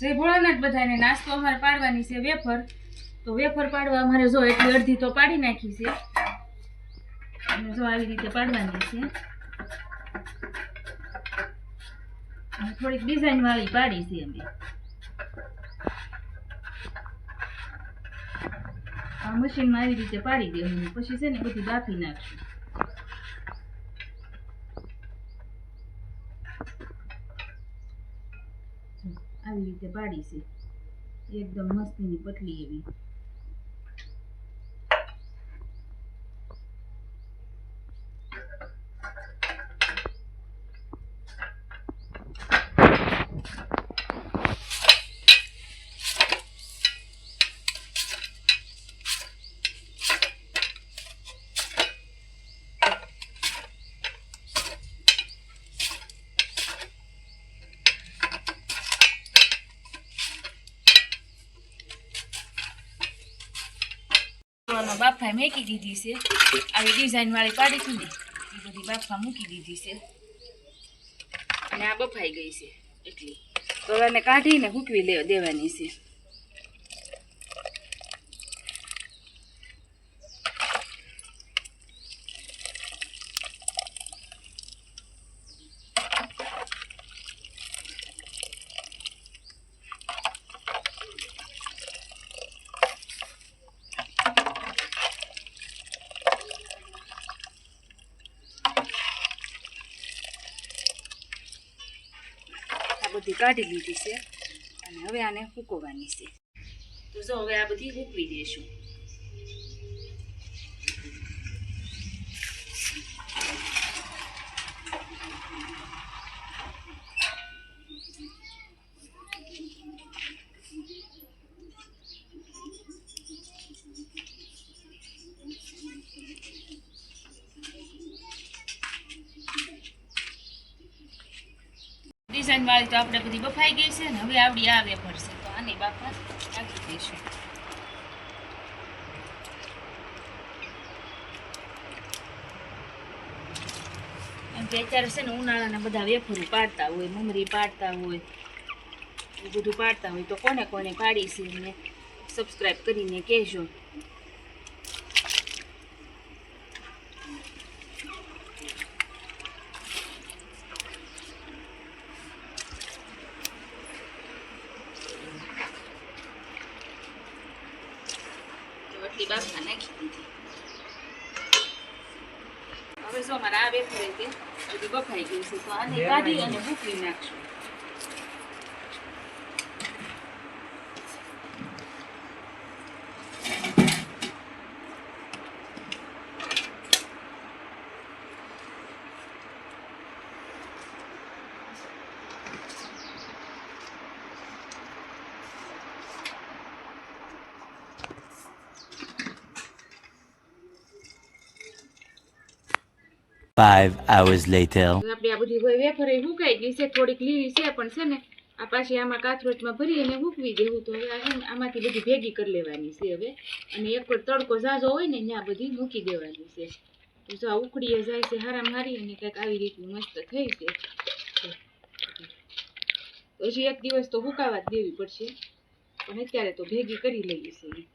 જય ભોળાનાથ બધાને નાસ્તો અમારે પાડવાની છે વેફર તો વેફર પાડવા અમારે જો એટલી અડધી તો પાડી નાખી છે. અને જો આવી રીતે પાડવાની છે. થોડીક ડિઝાઇન વાળી પાડી છે અમે. આ મશીનમાં આવી રીતે પાડી દેવું પછી છે ને બધી બાફી નાખશું. જો, આવી રીતે પાડી છે. એકદમ મસ્તીની પતલી એવી. આમાં બાફા મેકી દીધી છે. આવી ડિઝાઇન વાળી પાડી હતી ને, એ બધી બાફા મૂકી દીધી છે. અને આ બફાઈ ગઈ છે, એટલી. તો એને કાઢીને હૂકવી દેવાની છે. આ બધી કાઢી લીધી છે. અને હવે આને હૂકવવાની છે. તો જો હવે આ બધી હૂકવી દઈશું. ડિઝાઇન વાળી તો આપણે બધી બફાઈ ગઈ છે ને, હવે આવડી આવે વેફર તો આની બાફા નાખી દઈશું. અત્યારે છે ને ઉનાળાના બધા વેફરો પાડતા હોય, મમરી પાડતા હોય, એ બધું પાડતા હોય, તો કોને કોને પાડી છે સબસ્ક્રાઈબ કરીને કહેજો. બાફા નાખી દીધી. હવે જો અમારે આ વેફર તે બધી બફાઈ ગયું છે તો આને કાઢી અને ભૂકી નાખશું. Five hours later. આપણે આ બધી વેફર હુકાઈ ગઈ છે, થોડીક લીલી છે, પણ છે ને, આ પાછી આમાં કાથરોટમાં ભરી અને મૂકવી દેવું તો હવે આમાંથી બધી ભેગી કરી લેવાની છે હવે. અને એક તડકો ઝાઝો હોય ને, ત્યાં બધી મૂકી દેવાની છે. તો જો આ ઉકળીએ જાય છે, હારામ મારી અને કંઈક આવી રીતનું મસ્ત થઈ છે. પછી એક દિવસ તો હુકાવા જ દેવી પડશે. પણ અત્યારે તો ભેગી કરી લઈએ છીએ.